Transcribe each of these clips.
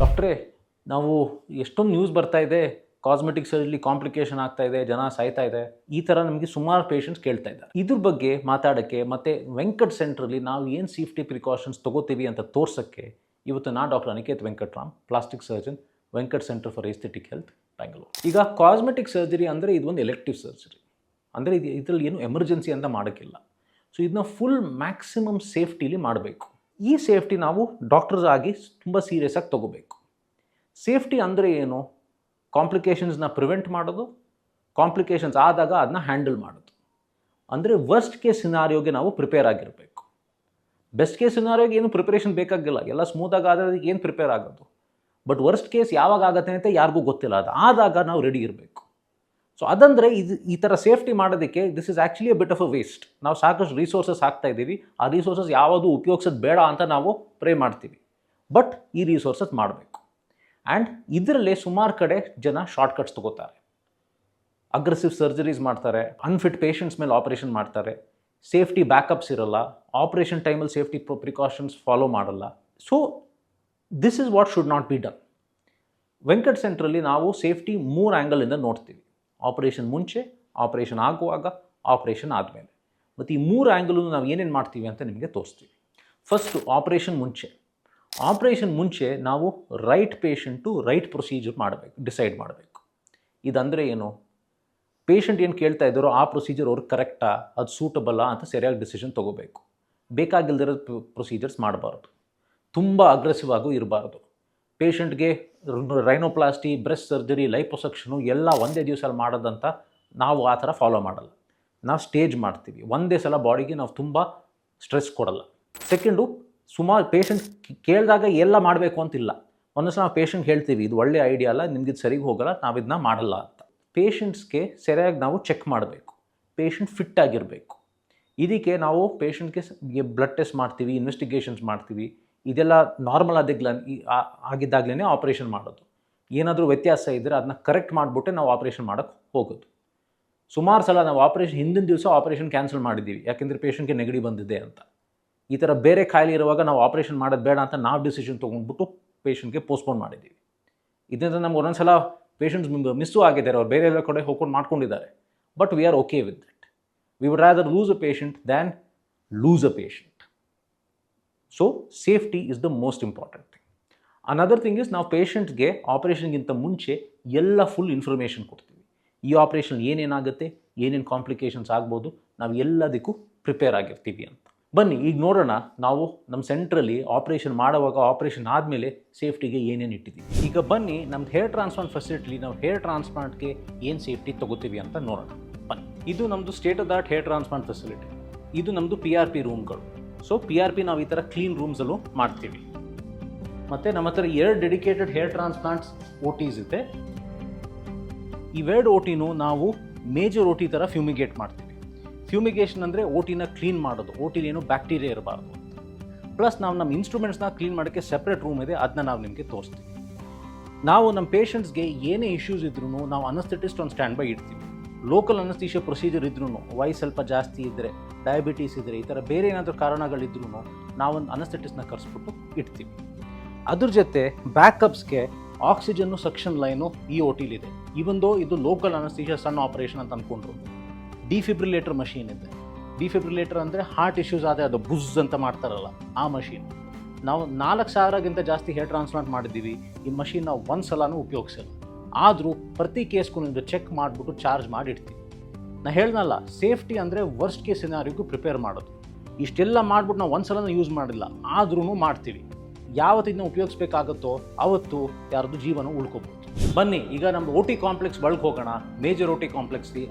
ಡಾಕ್ಟ್ರೇ, ನಾವು ಎಷ್ಟೊಂದು ನ್ಯೂಸ್ ಬರ್ತಾ ಇದೆ ಕಾಸ್ಮೆಟಿಕ್ ಸರ್ಜರಿ ಕಾಂಪ್ಲಿಕೇಶನ್ ಆಗ್ತಾ ಇದೆ, ಜನ ಸಾಯ್ತಾ ಇದೆ. ಈ ಥರ ನಮಗೆ ಸುಮಾರು ಪೇಷಂಟ್ಸ್ ಕೇಳ್ತಾ ಇದ್ದಾರೆ. ಇದ್ರ ಬಗ್ಗೆ ಮಾತಾಡೋಕ್ಕೆ ಮತ್ತು ವೆಂಕಟ್ ಸೆಂಟ್ರಲ್ಲಿ ನಾವು ಏನು ಸೇಫ್ಟಿ ಪ್ರಿಕಾಷನ್ಸ್ ತಗೋತೀವಿ ಅಂತ ತೋರ್ಸೋಕ್ಕೆ ಇವತ್ತು ನಾ doctor Aniket Venkatram plastic surgeon Venkat centre for aesthetic health Bengaluru ಈಗ ಕಾಸ್ಮೆಟಿಕ್ ಸರ್ಜರಿ ಅಂದರೆ ಇದೊಂದು ಎಲೆಕ್ಟಿವ್ ಸರ್ಜರಿ ಅಂದರೆ ಇದು ಇದರಲ್ಲಿ ಏನು ಎಮರ್ಜೆನ್ಸಿ ಅಂತ ಮಾಡೋಕ್ಕಿಲ್ಲ. ಸೊ ಇದನ್ನ ಫುಲ್ ಮ್ಯಾಕ್ಸಿಮಮ್ ಸೇಫ್ಟಿಲಿ ಮಾಡಬೇಕು. ಈ ಸೇಫ್ಟಿ ನಾವು ಡಾಕ್ಟರ್ಸ್ ಆಗಿ ತುಂಬ ಸೀರಿಯಸ್ ಆಗಿ ತಗೋಬೇಕು. ಸೇಫ್ಟಿ ಅಂದರೆ ಏನು? ಕಾಂಪ್ಲಿಕೇಶನ್ಸ್ನ ಪ್ರಿವೆಂಟ್ ಮಾಡೋದು ಕಾಂಪ್ಲಿಕೇಶನ್ಸ್ ಆದಾಗ ಅದನ್ನ ಹ್ಯಾಂಡಲ್ ಮಾಡೋದು. ಅಂದರೆ ವರ್ಸ್ಟ್ ಕೇಸ್ ಸಿನಾರಿಯೋಗೆ ನಾವು ಪ್ರಿಪೇರ್ ಆಗಿರಬೇಕು. ಬೆಸ್ಟ್ ಕೇಸ್ ಸಿನಾರಿಯೋಗೆ ಏನು ಪ್ರಿಪರೇಷನ್ ಬೇಕಾಗಿಲ್ಲ. ಎಲ್ಲ ಸ್ಮೂತಾಗಿ ಆದರೆ ಅದಕ್ಕೆ ಏನು ಪ್ರಿಪೇರ್ ಆಗೋದು? ಬಟ್ ವರ್ಸ್ಟ್ ಕೇಸ್ ಯಾವಾಗ ಆಗುತ್ತೆ ಅಂತ ಯಾರಿಗೂ ಗೊತ್ತಿಲ್ಲ. ಅದು ಆದಾಗ ನಾವು ರೆಡಿ ಇರಬೇಕು. ಸೊ ಅದಂದರೆ ಇದು ಈ ಥರ ಸೇಫ್ಟಿ ಮಾಡೋದಕ್ಕೆ this is actually a bit of a waste ನಾವು ಸಾಕಷ್ಟು ರಿಸೋರ್ಸಸ್ ಹಾಕ್ತಾ ಇದ್ದೀವಿ. ಆ ರಿಸೋರ್ಸಸ್ ಯಾವುದು ಉಪಯೋಗಿಸೋದು ಬೇಡ ಅಂತ ನಾವು ಪ್ರೇ ಮಾಡ್ತೀವಿ. ಬಟ್ ಈ ರಿಸೋರ್ಸಸ್ ಮಾಡಬೇಕು. ಆ್ಯಂಡ್ ಇದರಲ್ಲೇ ಸುಮಾರು ಕಡೆ ಜನ ಶಾರ್ಟ್ಕಟ್ಸ್ ತಗೋತಾರೆ. ಅಗ್ರೆಸಿವ್ ಸರ್ಜರೀಸ್ ಮಾಡ್ತಾರೆ. ಅನ್ಫಿಟ್ ಪೇಷಂಟ್ಸ್ ಮೇಲೆ ಆಪರೇಷನ್ ಮಾಡ್ತಾರೆ. ಸೇಫ್ಟಿ ಬ್ಯಾಕಪ್ಸ್ ಇರಲ್ಲ. ಆಪರೇಷನ್ ಟೈಮಲ್ಲಿ ಸೇಫ್ಟಿ ಪ್ರಿಕಾಷನ್ಸ್ ಫಾಲೋ ಮಾಡಲ್ಲ. So this is what should not be done Venkat ಸೆಂಟ್ರಲ್ಲಿ ನಾವು ಸೇಫ್ಟಿ ಮೂರು ಆ್ಯಂಗಲಿಂದ ನೋಡ್ತೀವಿ. ಆಪರೇಷನ್ ಮುಂಚೆ, ಆಪರೇಷನ್ ಆಗುವಾಗ, ಆಪರೇಷನ್ ಆದಮೇಲೆ. ಮತ್ತು ಈ ಮೂರು ಆ್ಯಂಗಲೂ ನಾವು ಏನೇನು ಮಾಡ್ತೀವಿ ಅಂತ ನಿಮಗೆ ತೋರಿಸ್ತೀವಿ. ಫಸ್ಟು ಆಪರೇಷನ್ ಮುಂಚೆ. ಆಪರೇಷನ್ ಮುಂಚೆ ನಾವು ರೈಟ್ ಪೇಷಂಟು ರೈಟ್ ಪ್ರೊಸೀಜರ್ ಮಾಡಬೇಕು ಡಿಸೈಡ್ ಮಾಡಬೇಕು. ಇದಂದರೆ ಏನು? ಪೇಷಂಟ್ ಏನು ಕೇಳ್ತಾ ಇದ್ದಾರೋ ಆ ಪ್ರೊಸೀಜರ್ ಅವ್ರಿಗೆ ಕರೆಕ್ಟಾ ಅದು ಸೂಟಬಲ್ಲ ಅಂತ ಸರಿಯಾಗಿ ಡಿಸಿಷನ್ ತೊಗೋಬೇಕು. ಬೇಕಾಗಿಲ್ದಿರೋ ಪ್ರೊಸೀಜರ್ಸ್ ಮಾಡಬಾರ್ದು. ತುಂಬ ಅಗ್ರೆಸಿವ್ ಆಗೂ ಇರಬಾರ್ದು. ಪೇಷಂಟ್ಗೆ ರೈನೋಪ್ಲಾಸ್ಟಿ ಬ್ರೆಸ್ಟ್ ಸರ್ಜರಿ ಲೈಪೋಸಕ್ಷನು ಎಲ್ಲ ಒಂದೇ ದಿವಸಲ್ಲಿ ಮಾಡೋದಂತ ನಾವು ಆ ಥರ ಫಾಲೋ ಮಾಡಲ್ಲ. ನಾವು ಸ್ಟೇಜ್ ಮಾಡ್ತೀವಿ. ಒಂದೇ ಸಲ ಬಾಡಿಗೆ ನಾವು ತುಂಬ ಸ್ಟ್ರೆಸ್ ಕೊಡಲ್ಲ. ಸೆಕೆಂಡು ಸುಮಾರು ಪೇಷಂಟ್ ಕೇಳಿದಾಗ ಎಲ್ಲ ಮಾಡಬೇಕು ಅಂತಿಲ್ಲ. ಒಂದೊಂದು ನಾವು ಪೇಷಂಟ್ ಹೇಳ್ತೀವಿ, ಇದು ಒಳ್ಳೆ ಐಡಿಯಾ ಅಲ್ಲ, ನಿಮ್ಗೆ ಇದು ಸರಿಗೆ ಹೋಗಲ್ಲ, ನಾವು ಇದನ್ನ ಮಾಡಲ್ಲ ಅಂತ. ಪೇಷಂಟ್ಸ್ಗೆ ಸರಿಯಾಗಿ ನಾವು ಚೆಕ್ ಮಾಡಬೇಕು. ಪೇಷಂಟ್ ಫಿಟ್ ಆಗಿರಬೇಕು. ಇದಕ್ಕೆ ನಾವು ಪೇಷಂಟ್ಗೆ ಬ್ಲಡ್ ಟೆಸ್ಟ್ ಮಾಡ್ತೀವಿ ಇನ್ವೆಸ್ಟಿಗೇಷನ್ಸ್ ಮಾಡ್ತೀವಿ. ಇದೆಲ್ಲ ನಾರ್ಮಲ್ ಆದಿಗ್ಲ ಆಗಿದ್ದಾಗಲೇ ಆಪ್ರೇಷನ್ ಮಾಡೋದು. ಏನಾದರೂ ವ್ಯತ್ಯಾಸ ಇದ್ದರೆ ಅದನ್ನ ಕರೆಕ್ಟ್ ಮಾಡಿಬಿಟ್ಟೆ ನಾವು ಆಪ್ರೇಷನ್ ಮಾಡೋಕ್ಕೆ ಹೋಗೋದು. ಸುಮಾರು ಸಲ ನಾವು ಆಪ್ರೇಷನ್ ಹಿಂದಿನ ದಿವಸ ಆಪ್ರೇಷನ್ ಕ್ಯಾನ್ಸಲ್ ಮಾಡಿದ್ದೀವಿ. ಯಾಕೆಂದರೆ ಪೇಷಂಟ್ಗೆ ನೆಗಡಿ ಬಂದಿದೆ ಅಂತ. ಈ ಥರ ಬೇರೆ ಖಾಯಿಲೆ ಇರುವಾಗ ನಾವು ಆಪ್ರೇಷನ್ ಮಾಡೋದು ಬೇಡ ಅಂತ ನಾವು ಡಿಸಿಷನ್ ತೊಗೊಂಡ್ಬಿಟ್ಟು ಪೇಷಂಟ್ಗೆ ಪೋಸ್ಟ್ಪೋನ್ ಮಾಡಿದ್ದೀವಿ. ಇದರಿಂದ ನಮ್ಗೆ ಒಂದೊಂದು ಸಲ ಪೇಷಂಟ್ಸ್ ಮಿಸ್ಸು ಆಗಿದ್ದಾರೆ. ಅವ್ರು ಬೇರೆ ಎಲ್ಲ ಕಡೆ ಹೋಗ್ಕೊಂಡು ಮಾಡ್ಕೊಂಡಿದ್ದಾರೆ. But we are okay with that we would rather lose a patient than lose a patient so safety is the most important thing another thing is ನಾವು ಪೇಷಂಟ್ಗೆ ಆಪ್ರೇಷನ್ಗಿಂತ ಮುಂಚೆ ಎಲ್ಲ ಫುಲ್ ಇನ್ಫಾರ್ಮೇಷನ್ ಕೊಡ್ತೀವಿ. ಈ ಆಪ್ರೇಷನ್ ಏನೇನಾಗುತ್ತೆ, ಏನೇನು ಕಾಂಪ್ಲಿಕೇಷನ್ಸ್ ಆಗ್ಬೋದು, ನಾವು ಎಲ್ಲದಕ್ಕೂ ಪ್ರಿಪೇರ್ ಆಗಿರ್ತೀವಿ ಅಂತ. ಬನ್ನಿ, ಈಗ ನೋಡೋಣ, ನಾವು ನಮ್ಮ ಸೆಂಟ್ರಲ್ಲಿ ಆಪ್ರೇಷನ್ ಮಾಡುವಾಗ ಆಪ್ರೇಷನ್ ಆದಮೇಲೆ ಸೇಫ್ಟಿಗೆ ಏನೇನು ಇಟ್ಟಿದ್ದೀವಿ. ಈಗ ಬನ್ನಿ, ನಮ್ದು ಹೇರ್ ಟ್ರಾನ್ಸ್ಪ್ಲಾಂಟ್ ಫೆಸಿಲಿಟಿ ನಾವು ಹೇರ್ ಟ್ರಾನ್ಸ್ಪ್ಲಾಂಟ್ಗೆ ಏನು ಸೇಫ್ಟಿ ತಗೋತೀವಿ ಅಂತ ನೋಡೋಣ. ಬನ್ನಿ, ಇದು ನಮ್ಮದು state of that hair transplant facility ಇದು ನಮ್ಮದು ಪಿ ಆರ್ ಪಿ ರೂಮ್ಗಳು ಸೊ ಪಿ ಆರ್ ಪಿ ನಾವು ಈ ಥರ ಕ್ಲೀನ್ ರೂಮ್ಸಲ್ಲೂ ಮಾಡ್ತೀವಿ. ಮತ್ತು ನಮ್ಮ ಹತ್ರ ಎರಡು dedicated hair transplants O Ts ಇದೆ. ಇವೆರಡು ಓ ಟಿನೂ ನಾವು ಮೇಜರ್ ಓ ಟಿ ಥರ ಫ್ಯೂಮಿಗೇಟ್ ಮಾಡ್ತೀವಿ. ಫ್ಯೂಮಿಗೇಷನ್ ಅಂದರೆ ಓ ಟಿನ ಕ್ಲೀನ್ ಮಾಡೋದು ಓ ಟಿಲಿ ಏನು ಬ್ಯಾಕ್ಟೀರಿಯಾ ಇರಬಾರ್ದು ಪ್ಲಸ್ ನಾವು ನಮ್ಮ ಇನ್ಸ್ಟ್ರೂಮೆಂಟ್ಸ್ನ ಕ್ಲೀನ್ ಮಾಡೋಕ್ಕೆ ಸೆಪ್ರೇಟ್ ರೂಮ್ ಇದೆ ಅದನ್ನ ನಾವು ನಿಮಗೆ ತೋರಿಸ್ತೀವಿ. ನಾವು ನಮ್ಮ ಪೇಷಂಟ್ಸ್ಗೆ ಏನೇ ಇಶ್ಯೂಸ್ ಇದ್ರೂ ನಾವು ಅನಸ್ಥೆಟಿಸ್ಟ್ ಒಂದು ಸ್ಟ್ಯಾಂಡ್ ಬೈ ಇಡ್ತೀವಿ. ಲೋಕಲ್ ಅನಸ್ತೀಶಿಯ ಪ್ರೊಸೀಜರ್ ಇದ್ರೂ ವಯಸ್ಸು ಸ್ವಲ್ಪ ಜಾಸ್ತಿ ಇದ್ದರೆ ಡಯಾಬಿಟೀಸ್ ಇದ್ದರೆ ಈ ಥರ ಬೇರೆ ಏನಾದರೂ ಕಾರಣಗಳಿದ್ರೂ ನಾವೊಂದು ಅನಸ್ಥೆಟಿಸ್ನ ಕರೆಸ್ಬಿಟ್ಟು ಇಡ್ತೀವಿ. ಅದ್ರ ಜೊತೆ ಬ್ಯಾಕಪ್ಸ್ಗೆ ಆಕ್ಸಿಜನ್ನು ಸಕ್ಷನ್ ಲೈನು ಈ ಓ ಟಿಲಿದೆ ಇವೊಂದು ಇದು. ಲೋಕಲ್ ಅನಸ್ತೀಶ ಸಣ್ಣ ಆಪರೇಷನ್ ಅಂತ ಅಂದ್ಕೊಂಡ್ರು ಡಿಫಿಬ್ರಿಲೇಟರ್ ಮಷೀನ್ ಇದೆ. ಡಿಫಿಬ್ರಿಲೇಟರ್ ಅಂದರೆ ಹಾರ್ಟ್ ಇಶ್ಯೂಸ್ ಆದರೆ ಅದು ಬುಜ್ ಅಂತ ಮಾಡ್ತಾರಲ್ಲ, ಆ ಮಷೀನ್ ನಾವು ನಾಲ್ಕು ಸಾವಿರಗಿಂತ ಜಾಸ್ತಿ ಹೇರ್ ಟ್ರಾನ್ಸ್ಪ್ಲಾಂಟ್ ಮಾಡಿದ್ದೀವಿ. ಈ ಮಷೀನ್ ನಾವು ಒಂದು ಸಲನೂ ಉಪಯೋಗಿಸಲ್ಲ. ಆದರೂ ಪ್ರತಿ ಕೇಸ್ಗೂ ನಿಮ್ಮದು ಚೆಕ್ ಮಾಡಿಬಿಟ್ಟು ಚಾರ್ಜ್ ಮಾಡಿಡ್ತೀವಿ ನಾ ಹೇಳ್ದಲ್ಲ ಸೇಫ್ಟಿ ಅಂದರೆ ವರ್ಸ್ಟ್ ಕೇಸ್ ಸಿನಾರಿಗೂ ಪ್ರಿಪೇರ್ ಮಾಡೋದು. ಇಷ್ಟೆಲ್ಲ ಮಾಡಿಬಿಟ್ಟು ನಾವು ಒಂದು ಸಲನೂ ಯೂಸ್ ಮಾಡಿಲ್ಲ ಆದ್ರೂ ಮಾಡ್ತೀವಿ. ಯಾವತ್ತು ಇದನ್ನ ಉಪಯೋಗಿಸ್ಬೇಕಾಗುತ್ತೋ ಅವತ್ತು ಯಾರದು ಜೀವನ ಉಳ್ಕೋಬೋದು. ಬನ್ನಿ, ಈಗ ನಮ್ಮ ಓ ಟಿ ಕಾಂಪ್ಲೆಕ್ಸ್ ಬಳಗೆ ಹೋಗೋಣ. ಮೇಜರ್ ಓ ಟಿ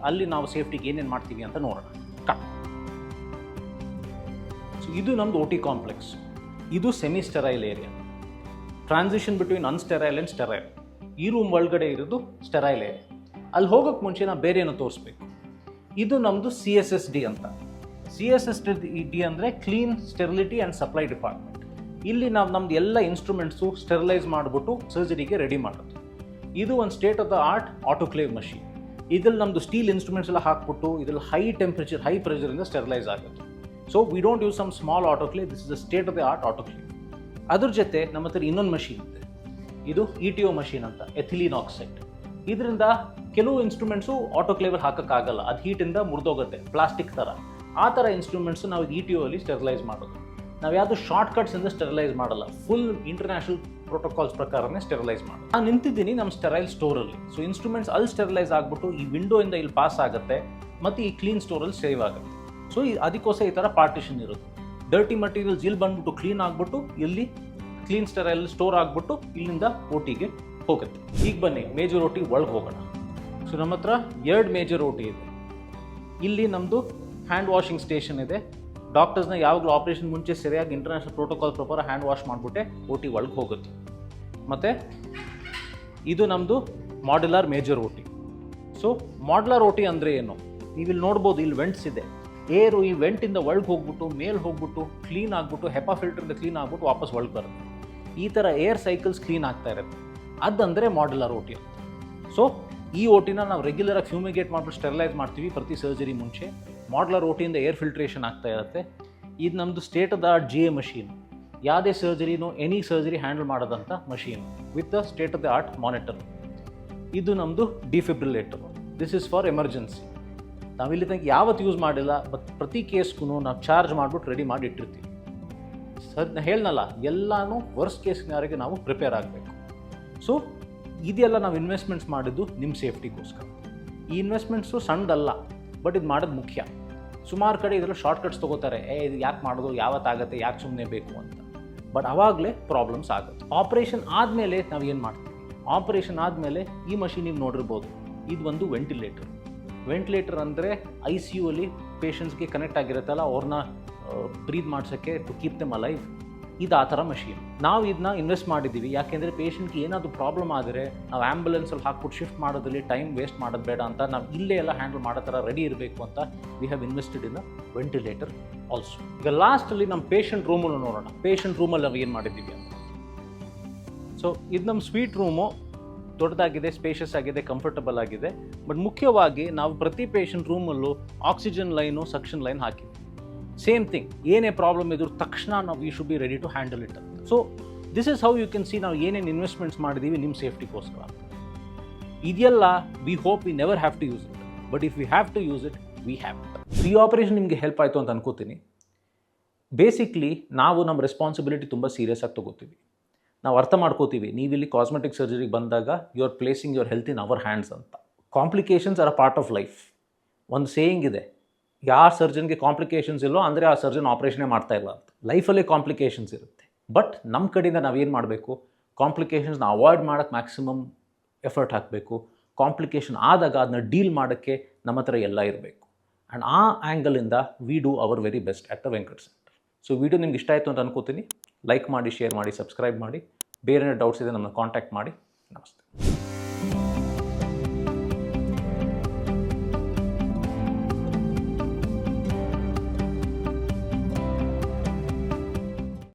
ಅಲ್ಲಿ ನಾವು ಸೇಫ್ಟಿಗೆ ಏನೇನು ಮಾಡ್ತೀವಿ ಅಂತ ನೋಡೋಣ. ಕಟ್ ಸೊ ಇದು ನಮ್ಮದು ಓ ಟಿ ಕಾಂಪ್ಲೆಕ್ಸ್ ಇದು semi sterile area transition between unsterile and sterile ಈ ರೂಮ್ ಒಳಗಡೆ ಇರೋದು ಸ್ಟೆರೈಲ್ ಏರಿಯಾ ಅಲ್ಲಿ ಹೋಗೋಕ್ಕೆ ಮುಂಚೆ ನಾವು ಬೇರೆ ಏನೋ ತೋರಿಸ್ಬೇಕು. ಇದು ನಮ್ಮದು ಸಿ ಎಸ್ ಎಸ್ ಡಿ ಅಂತ. ಸಿ ಎಸ್ ಎಸ್ ಡಿ ಅಂದರೆ clean sterility and supply department ಇಲ್ಲಿ ನಾವು ನಮ್ದು ಎಲ್ಲ ಇನ್ಸ್ಟ್ರೂಮೆಂಟ್ಸು ಸ್ಟೆರಿಲೈಸ್ ಮಾಡಿಬಿಟ್ಟು ಸರ್ಜರಿಗೆ ರೆಡಿ ಮಾಡೋದು. ಇದು ಒಂದು state of the art autoclave machine ಇದ್ರಲ್ಲಿ ನಮ್ಮದು ಸ್ಟೀಲ್ ಇನ್ಸ್ಟ್ರೂಮೆಂಟ್ಸ್ ಎಲ್ಲ ಹಾಕ್ಬಿಟ್ಟು ಇದರಲ್ಲಿ ಹೈ ಟೆಂಪ್ರೇಚರ್ ಹೈ ಪ್ರೆಷರಿಂದ ಸ್ಟೆರಿಲೈಸ್ ಆಗುತ್ತೆ. So we don't use some small autoclave this is the state of the art autoclave ಅದ್ರ ಜೊತೆ ನಮ್ಮ ಹತ್ರ ಇನ್ನೊಂದು ಮಷೀನ್ ಇದೆ. ಇದು ಇ ಟಿ ಒ ಮಷೀನ್ ಅಂತ ಎಥಿಲೀನ್ ಆಕ್ಸೈಡ್ ಇದರಿಂದ ಕೆಲವು ಇನ್ಸ್ಟ್ರೂಮೆಂಟ್ಸು ಆಟೋಕ್ಲೇವರ್ ಹಾಕೋಕ್ಕಾಗಲ್ಲ. ಅದು ಹೀಟಿಂದ ಮುರಿದೋಗುತ್ತೆ ಪ್ಲಾಸ್ಟಿಕ್ ಥರ ಆ ಥರ ಇನ್ಸ್ಟ್ರೂಮೆಂಟ್ಸು ನಾವು ಇ ಟಿ ಒಲ್ಲಿ ಸ್ಟೆರಿಲೈಸ್ ಮಾಡೋದು. ನಾವು ಯಾವುದು ಶಾರ್ಟ್ ಕಟ್ಸಿಂದ ಸ್ಟೆರಿಲೈಸ್ ಮಾಡಲ್ಲ ಫುಲ್ ಇಂಟರ್ನ್ಯಾಷನಲ್ ಪ್ರೋಟೋಕಾಲ್ಸ್ ಪ್ರಕಾರನೇ ಸ್ಟೆರಿಲೈಸ್ ಮಾಡೋದು. ನಾನು ನಿಂತಿದ್ದೀನಿ ನಮ್ಮ ಸ್ಟೆರೈಲ್ ಸ್ಟೋರಲ್ಲಿ ಸೊ ಇನ್ಸ್ಟ್ರೂಮೆಂಟ್ಸ್ ಅಲ್ಲಿ ಸ್ಟೆರಿಲೈಸ್ ಆಗಿಬಿಟ್ಟು ಈ ವಿಂಡೋಯಿಂದ ಇಲ್ಲಿ ಪಾಸ್ ಆಗುತ್ತೆ, ಮತ್ತು ಈ ಕ್ಲೀನ್ ಸ್ಟೋರಲ್ಲಿ ಸೇವ್ ಆಗುತ್ತೆ. ಸೊ ಈ ಅದಕ್ಕೋಸ್ಕರ ಈ ಥರ ಪಾರ್ಟಿಷನ್ ಇರುತ್ತೆ. ಡರ್ಟಿ ಮಟೀರಿಯಲ್ಸ್ ಇಲ್ಲಿ ಬಂದ್ಬಿಟ್ಟು ಕ್ಲೀನ್ ಆಗಿಬಿಟ್ಟು ಇಲ್ಲಿ ಕ್ಲೀನ್ ಸ್ಟೆರೈಲ್ ಸ್ಟೋರ್ ಆಗಿಬಿಟ್ಟು ಇಲ್ಲಿಂದ ಓಟಿಗೆ ಹೋಗುತ್ತೆ. ಈಗ ಬನ್ನಿ ಮೇಜರ್ ಓಟಿ ಒಳಗೆ ಹೋಗೋಣ. ಸೊ ನಮ್ಮ ಹತ್ರ ಎರಡು ಮೇಜರ್ ಓಟಿ ಇದೆ. ಇಲ್ಲಿ ನಮ್ಮದು ಹ್ಯಾಂಡ್ ವಾಷಿಂಗ್ ಸ್ಟೇಷನ್ ಇದೆ. ಡಾಕ್ಟರ್ಸ್ನ ಯಾವಾಗಲೂ ಆಪ್ರೇಷನ್ ಮುಂಚೆ ಸರಿಯಾಗಿ ಇಂಟರ್ನ್ಯಾಷನಲ್ ಪ್ರೋಟೋಕಾಲ್ ಪ್ರಕಾರ ಹ್ಯಾಂಡ್ ವಾಶ್ ಮಾಡಿಬಿಟ್ಟೆ ಓಟಿ ಒಳಗೆ ಹೋಗುತ್ತೆ. ಮತ್ತು, ಇದು ನಮ್ಮದು modular major OT so modular OT ಅಂದರೆ ಏನು? ನೀವಿಲ್ಲಿ ನೋಡ್ಬೋದು, ಇಲ್ಲಿ ವೆಂಟ್ಸ್ ಇದೆ. ಏರು ಈ ವೆಂಟಿಂದ ಒಳಗೆ ಹೋಗ್ಬಿಟ್ಟು, ಮೇಲೆ ಹೋಗ್ಬಿಟ್ಟು ಕ್ಲೀನ್ ಆಗಿಬಿಟ್ಟು ಹೆಪಾ ಫಿಲ್ಟ್ರಿಂದ ಕ್ಲೀನ್ ಆಗಿಬಿಟ್ಟು ವಾಪಸ್ ಒಳಗೆ ಬರುತ್ತೆ. ಈ ಥರ ಏರ್ ಸೈಕಲ್ಸ್ ಕ್ಲೀನ್ ಆಗ್ತಾ ಇರುತ್ತೆ. ಅದಂದರೆ ಮಾಡ್ಯುಲರ್ ಓಟಿ ಟಿ ಸೊ ಈ ಓಟಿನ ನಾವು ರೆಗ್ಯುಲರಾಗಿ ಫ್ಯೂಮಿಗೇಟ್ ಮಾಡಿಬಿಟ್ಟು ಸ್ಟೆರಿಲೈಸ್ ಮಾಡ್ತೀವಿ ಪ್ರತಿ ಸರ್ಜರಿ ಮುಂಚೆ. ಮಾಡ್ಯುಲರ್ ಓಟಿಯಿಂದ ಏರ್ ಫಿಲ್ಟ್ರೇಷನ್ ಆಗ್ತಾ ಇರುತ್ತೆ. ಇದು ನಮ್ಮದು state of the art G A machine ಯಾವುದೇ ಸರ್ಜರಿನೂ any surgery handle ಮಾಡೋದಂಥ machine with the state of the art monitor ಇದು ನಮ್ಮದು defibrillator this is for emergency ನಾವಿಲ್ಲಿ ತನಕ ಯಾವತ್ತು ಯೂಸ್ ಮಾಡಿಲ್ಲ ಬಟ್ ಪ್ರತಿ ಕೇಸ್ಗೂ ನಾವು ಚಾರ್ಜ್ ಮಾಡಿಬಿಟ್ಟು ರೆಡಿ ಮಾಡಿ ಇಟ್ಟಿರ್ತೀವಿ. ಸರ್ ಹೇಳನಲ್ಲ, ಎಲ್ಲನೂ ವರ್ಸ್ಟ್ ಕೇಸ್ನವರೆಗೆ ನಾವು ಪ್ರಿಪೇರ್ ಆಗಬೇಕು. ಸೊ ಇದೆಲ್ಲ ನಾವು ಇನ್ವೆಸ್ಟ್ಮೆಂಟ್ಸ್ ಮಾಡಿದ್ದು ನಿಮ್ಮ ಸೇಫ್ಟಿಗೋಸ್ಕರ ಈ ಇನ್ವೆಸ್ಟ್ಮೆಂಟ್ಸು ಸಣ್ಣದಲ್ಲ ಬಟ್ ಇದು ಮಾಡೋದು ಮುಖ್ಯ. ಸುಮಾರು ಕಡೆ ಇದರಲ್ಲಿ ಶಾರ್ಟ್ ಕಟ್ಸ್ ತೊಗೋತಾರೆ, ಏ, ಇದು ಯಾಕೆ ಮಾಡೋದು, ಯಾವತ್ತಾಗತ್ತೆ, ಯಾಕೆ ಸುಮ್ಮನೆ ಬೇಕು ಅಂತ. ಬಟ್ ಆವಾಗಲೇ ಪ್ರಾಬ್ಲಮ್ಸ್ ಆಗುತ್ತೆ. ಆಪ್ರೇಷನ್ ಆದಮೇಲೆ ನಾವು ಏನು ಮಾಡ್ತೀವಿ? ಆಪ್ರೇಷನ್ ಆದಮೇಲೆ ಈ ಮಷಿನ್ ನೀವು ನೋಡಿರ್ಬೋದು, ಇದು ಒಂದು ವೆಂಟಿಲೇಟರ್ ವೆಂಟಿಲೇಟರ್ ಅಂದರೆ ಐ ಸಿ ಯು ಅಲ್ಲಿ ಪೇಷಂಟ್ಸ್ಗೆ ಕನೆಕ್ಟ್ ಆಗಿರುತ್ತಲ್ಲ ಅವ್ರನ್ನ ಬ್ರೀದ್ ಮಾಡಿಸೋಕ್ಕೆ ಟು ಕೀಪ್ ದೆಮ್ ಅಲೈವ್ ಇದು ಆ ಥರ ಮಷೀನ್ ನಾವು ಇದನ್ನ ಇನ್ವೆಸ್ಟ್ ಮಾಡಿದ್ದೀವಿ. ಯಾಕೆಂದರೆ ಪೇಷಂಟ್ಗೆ ಏನಾದರೂ ಪ್ರಾಬ್ಲಮ್ ಆದರೆ ನಾವು ಆ್ಯಂಬುಲೆನ್ಸಲ್ಲಿ ಹಾಕ್ಬಿಟ್ಟು ಶಿಫ್ಟ್ ಮಾಡೋದ್ರಲ್ಲಿ ಟೈಮ್ ವೇಸ್ಟ್ ಮಾಡೋದು ಬೇಡ ಅಂತ ನಾವು ಇಲ್ಲೇ ಎಲ್ಲ ಹ್ಯಾಂಡಲ್ ಮಾಡೋ ಥರ ರೆಡಿ ಇರಬೇಕು ಅಂತ we have invested in ventilator also ಈಗ ಲಾಸ್ಟಲ್ಲಿ ನಮ್ಮ ಪೇಷಂಟ್ ರೂಮನ್ನು ನೋಡೋಣ. ಪೇಷಂಟ್ ರೂಮಲ್ಲಿ ನಾವು ಏನು ಮಾಡಿದ್ದೀವಿ ಅಂತ. ಸೊ ಇದು ನಮ್ಮ ಸ್ವೀಟ್ ರೂಮು ದೊಡ್ಡದಾಗಿದೆ ಸ್ಪೇಷಸ್ ಆಗಿದೆ ಕಂಫರ್ಟಬಲ್ ಆಗಿದೆ. ಬಟ್ ಮುಖ್ಯವಾಗಿ ನಾವು ಪ್ರತಿ ಪೇಷಂಟ್ ರೂಮಲ್ಲೂ ಆಕ್ಸಿಜನ್ ಲೈನು ಸಕ್ಷನ್ ಲೈನ್ ಹಾಕಿದ್ವಿ ಸೇಮ್ ಥಿಂಗ್ ಏನೇ ಪ್ರಾಬ್ಲಮ್ ಇದ್ರು ತಕ್ಷಣ ನಾವು you should be ready to handle it ಅಂತ so this is how you can see ನಾವು ಏನೇನು ಇನ್ವೆಸ್ಟ್ಮೆಂಟ್ಸ್ ಮಾಡಿದ್ದೀವಿ ನಿಮ್ಮ ಸೇಫ್ಟಿಗೋಸ್ಕರ ಇದೆಲ್ಲ we hope we never have to use it but if we have to use it we have ಈ operation ನಿಮಗೆ help ಆಯಿತು ಅಂತ ಅನ್ಕೋತೀನಿ. ಬೇಸಿಕ್ಲಿ ನಾವು ನಮ್ಮ ರೆಸ್ಪಾನ್ಸಿಬಿಲಿಟಿ ತುಂಬ ಸೀರಿಯಸ್ ಆಗಿ ತೊಗೋತೀವಿ. ನಾವು ಅರ್ಥ ಮಾಡ್ಕೋತೀವಿ ನೀವಿಲ್ಲಿ ಕಾಸ್ಮೆಟಿಕ್ ಸರ್ಜರಿಗೆ ಬಂದಾಗ you are placing your health in our hands ಅಂತ. Complications are a part of life ಒಂದು ಸೇಯಿಂಗ್ ಇದೆ ಯಾರ ಸರ್ಜನ್ಗೆ ಕಾಂಪ್ಲಿಕೇಶನ್ಸ್ ಇಲ್ಲೋ ಅಂದರೆ ಆ ಸರ್ಜನ್ ಆಪ್ರೇಷನೇ ಮಾಡ್ತಾ ಇಲ್ಲ ಅಂತ. ಲೈಫಲ್ಲೇ ಕಾಂಪ್ಲಿಕೇಶನ್ಸ್ ಇರುತ್ತೆ. ಬಟ್ ನಮ್ಮ ಕಡೆಯಿಂದ ನಾವೇನು ಮಾಡಬೇಕು? ಕಾಂಪ್ಲಿಕೇಶನ್ಸ್ನ ಅವಾಯ್ಡ್ ಮಾಡೋಕ್ಕೆ ಮ್ಯಾಕ್ಸಿಮಮ್ ಎಫರ್ಟ್ ಹಾಕಬೇಕು. ಕಾಂಪ್ಲಿಕೇಶನ್ ಆದಾಗ ಅದನ್ನ ಡೀಲ್ ಮಾಡೋಕ್ಕೆ ನಮ್ಮ ಹತ್ರ ಎಲ್ಲ ಇರಬೇಕು. ಆ್ಯಂಡ್ ಆ ಆ್ಯಂಗಲಿಂದ we do our very best at the Venkat centre so video ನಿಮ್ಗೆ ಇಷ್ಟ ಆಯಿತು ಅಂತ ಅನ್ಕೋತೀನಿ. ಲೈಕ್ ಮಾಡಿ ಶೇರ್ ಮಾಡಿ ಸಬ್ಸ್ಕ್ರೈಬ್ ಮಾಡಿ. ಬೇರೆ ಡೌಟ್ಸ್ ಇದೆ ನಮ್ಮನ್ನ ಕಾಂಟ್ಯಾಕ್ಟ್ ಮಾಡಿ. ನಮಸ್ತೆ.